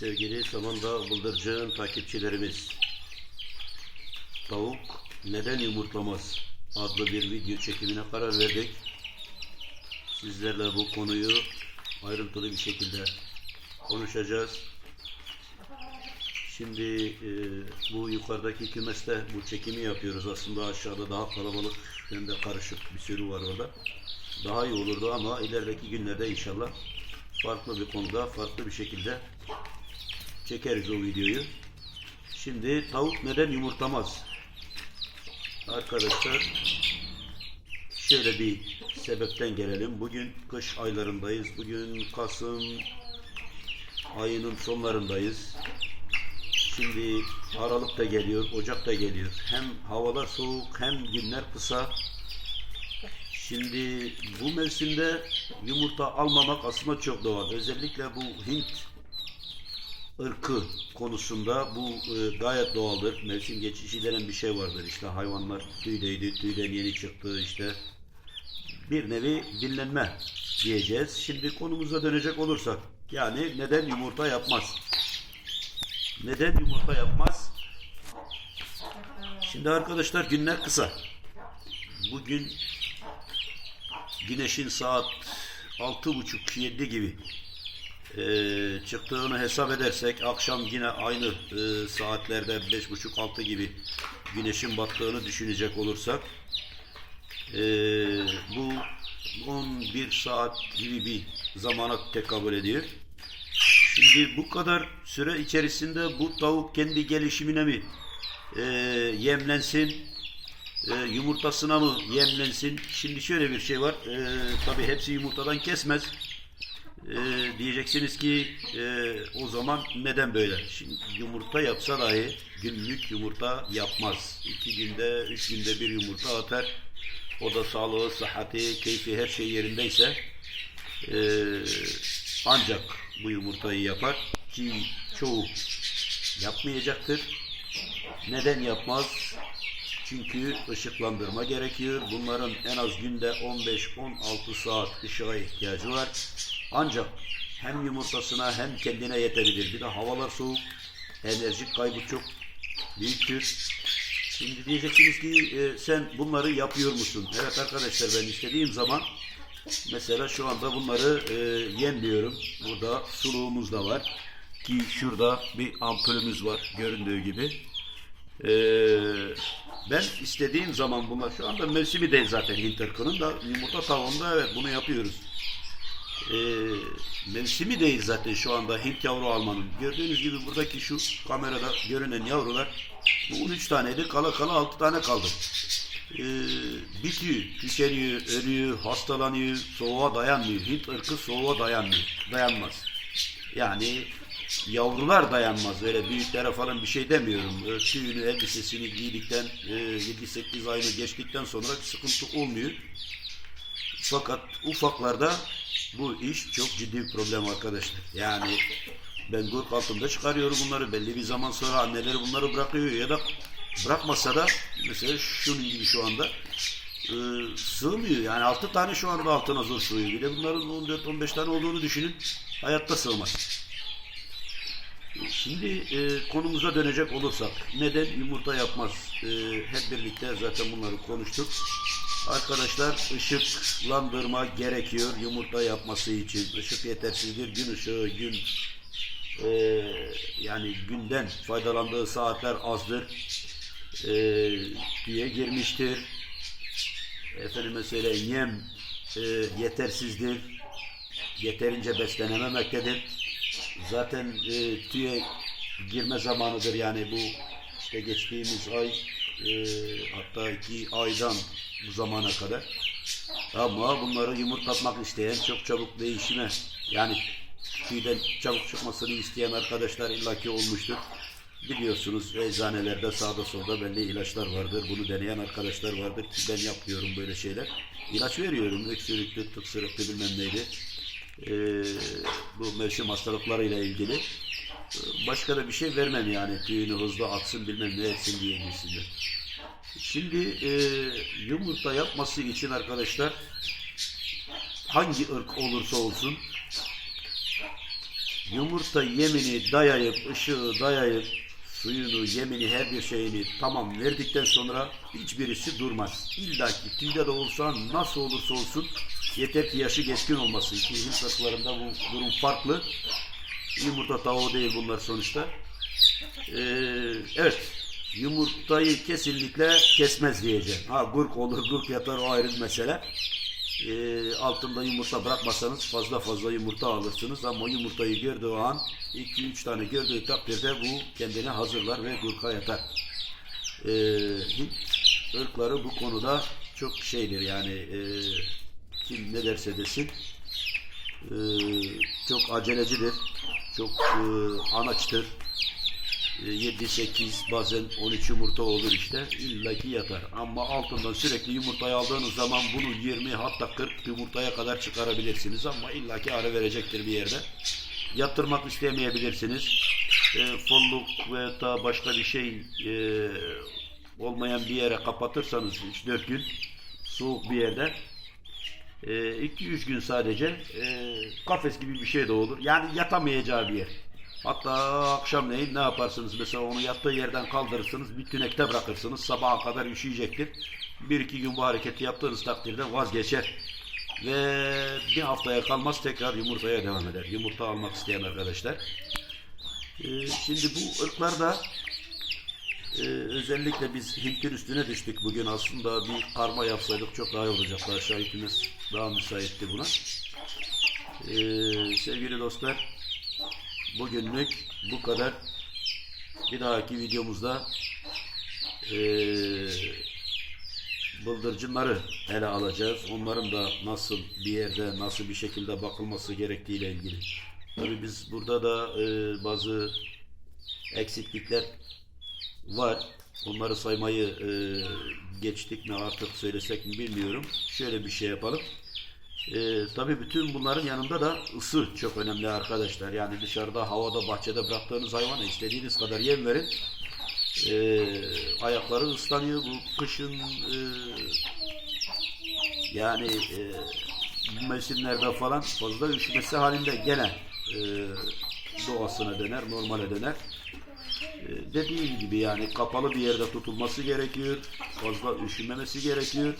Sevgili Samandağ Bıldırcın takipçilerimiz, tavuk neden yumurtlamaz adlı bir video çekimine karar verdik. Sizlerle bu konuyu ayrıntılı bir şekilde konuşacağız. Şimdi e, bu yukarıdaki kümeste bu çekimi yapıyoruz. Aslında aşağıda daha kalabalık hem de karışık bir sürü var orada. Daha iyi olurdu ama ilerideki günlerde inşallah farklı bir konuda, farklı bir şekilde çekeriz o videoyu. Şimdi tavuk neden yumurtlamaz? Arkadaşlar şöyle bir sebepten gelelim. Bugün kış aylarındayız. Bugün Kasım ayının sonlarındayız. Şimdi Aralık da geliyor, Ocak da geliyor. Hem havalar soğuk hem günler kısa. Şimdi bu mevsimde yumurta almamak aslında çok doğal. Özellikle bu Hint ırkı konusunda bu e, gayet doğaldır. Mevsim geçişi denen bir şey vardır. İşte hayvanlar tüydeydi, tüyden yeni çıktı işte. Bir nevi dinlenme diyeceğiz. Şimdi konumuza dönecek olursak yani neden yumurta yapmaz? Neden yumurta yapmaz? Şimdi arkadaşlar günler kısa. Bugün güneşin saat altı buçuk yedi gibi ee, çıktığını hesap edersek akşam yine aynı e, saatlerde beş buçuk altı gibi güneşin battığını düşünecek olursak ee, bu 11 saat gibi bir zamana tekabül ediyor. Şimdi bu kadar süre içerisinde bu tavuk kendi gelişimine mi e, yemlensin, e, yumurtasına mı yemlensin? Şimdi şöyle bir şey var. E, tabii hepsi yumurtadan kesmez. E, diyeceksiniz ki e, o zaman neden böyle? Şimdi yumurta yapsa dahi günlük yumurta yapmaz. İki günde, üç günde bir yumurta atar. O da sağlığı, sıhhati, keyfi her şey yerindeyse e, ancak bu yumurtayı yapar ki çoğu yapmayacaktır. Neden yapmaz? Çünkü ışıklandırma gerekiyor. Bunların en az günde 15-16 saat ışığa ihtiyacı var. Ancak hem yumurtasına hem kendine yetebilir. Bir de havalar soğuk. Enerji kaybı çok büyüktür. Şimdi diyeceksiniz ki e, sen bunları yapıyor musun? Evet arkadaşlar ben istediğim zaman mesela şu anda bunları e, yemliyorum. Burada suluğumuz da var. Ki şurada bir ampulümüz var göründüğü gibi. E, ben istediğim zaman bunlar şu anda mevsimi değil zaten Hint ırkının da yumurta tavuğunda evet bunu yapıyoruz. E, mevsimi değil zaten şu anda Hint yavru almanın. Gördüğünüz gibi buradaki şu kamerada görünen yavrular bu 13 taneydi. Kala kala 6 tane kaldı. Ee, bitiyor, tükeniyor, ölüyor, hastalanıyor, soğuğa dayanmıyor. Hint ırkı soğuğa dayanmıyor, dayanmaz. Yani yavrular dayanmaz. Öyle büyüklere falan bir şey demiyorum. Tüyünü, elbisesini giydikten, e, 7-8 ayını geçtikten sonra sıkıntı olmuyor. Fakat ufaklarda bu iş çok ciddi bir problem arkadaşlar. Yani ben gurk altında çıkarıyorum bunları. Belli bir zaman sonra anneleri bunları bırakıyor ya da bırakmasa da mesela şunun gibi şu anda e, sığmıyor. Yani 6 tane şu anda altına zor sığıyor. Bir de bunların 14-15 tane olduğunu düşünün. Hayatta sığmaz. Şimdi e, konumuza dönecek olursak neden yumurta yapmaz? E, hep birlikte zaten bunları konuştuk. Arkadaşlar ışıklandırma gerekiyor yumurta yapması için. Işık yetersizdir. Gün ışığı, gün e, yani günden faydalandığı saatler azdır e, diye girmiştir. Efendime söyleyeyim yem e, yetersizdir. Yeterince beslenememektedir. Zaten e, tüye girme zamanıdır yani bu işte geçtiğimiz ay e, hatta iki aydan bu zamana kadar. Ama bunları yumurtlatmak isteyen çok çabuk değişime yani tüyden çabuk çıkmasını isteyen arkadaşlar illaki olmuştur. Biliyorsunuz eczanelerde sağda solda belli ilaçlar vardır. Bunu deneyen arkadaşlar vardır ben yapıyorum böyle şeyler. İlaç veriyorum. Öksürüklü, tıksırıklı bilmem neydi. Ee, bu mevsim hastalıklarıyla ilgili. Başka da bir şey vermem yani. Tüyünü hızlı atsın bilmem ne etsin diye gibisinden. Şimdi e, yumurta yapması için arkadaşlar hangi ırk olursa olsun yumurta yemini dayayıp, ışığı dayayıp, suyunu, yemini, her bir şeyini tamam verdikten sonra hiçbirisi durmaz. İlla ki tüyde de olsa nasıl olursa olsun yeter ki yaşı geçkin olmasın ki Hint ırklarında bu durum farklı. Yumurta tavuğu değil bunlar sonuçta. Ee, evet. Yumurtayı kesinlikle kesmez diyeceğim. Ha gurk olur, gurk yatar o ayrı bir mesele. Ee, altında yumurta bırakmasanız fazla fazla yumurta alırsınız ama yumurtayı gördüğü an 2-3 tane gördüğü takdirde bu kendini hazırlar ve gurka yatar. Ee, Hint ırkları bu konuda çok şeydir yani e, kim ne derse desin e, çok acelecidir, çok e, anaçtır. 7-8 bazen 13 yumurta olur işte illaki yatar. Ama altından sürekli yumurtayı aldığınız zaman bunu 20 hatta 40 yumurtaya kadar çıkarabilirsiniz ama illaki ara verecektir bir yerde. Yatırmak istemeyebilirsiniz. E, folluk ve da başka bir şey e, olmayan bir yere kapatırsanız 3-4 gün soğuk bir yerde 2-3 gün sadece e, kafes gibi bir şey de olur. Yani yatamayacağı bir yer. Hatta akşamleyin ne yaparsınız? Mesela onu yattığı yerden kaldırırsınız, bir tünekte bırakırsınız. Sabaha kadar üşüyecektir. Bir iki gün bu hareketi yaptığınız takdirde vazgeçer. Ve bir haftaya kalmaz tekrar yumurtaya devam eder. Yumurta almak isteyen arkadaşlar. Ee, şimdi bu ırklarda e, özellikle biz Hint'in üstüne düştük bugün aslında bir karma yapsaydık çok daha iyi olacaktı. Aşağı ikimiz daha müsaitti buna. Ee, sevgili dostlar bugünlük bu kadar. Bir dahaki videomuzda eee bıldırcınları ele alacağız. Onların da nasıl bir yerde, nasıl bir şekilde bakılması gerektiğiyle ilgili. Tabii biz burada da eee, bazı eksiklikler var. Onları saymayı eee, geçtik mi artık söylesek mi bilmiyorum. Şöyle bir şey yapalım. Ee, tabii bütün bunların yanında da ısı çok önemli arkadaşlar. Yani dışarıda, havada, bahçede bıraktığınız hayvana istediğiniz kadar yem verin. Ee, ayakları ıslanıyor. Bu kışın e, yani e, bu mevsimlerde falan fazla üşümesi halinde gene e, doğasına döner, normale döner. E, dediğim gibi yani kapalı bir yerde tutulması gerekiyor. Fazla üşümemesi gerekiyor.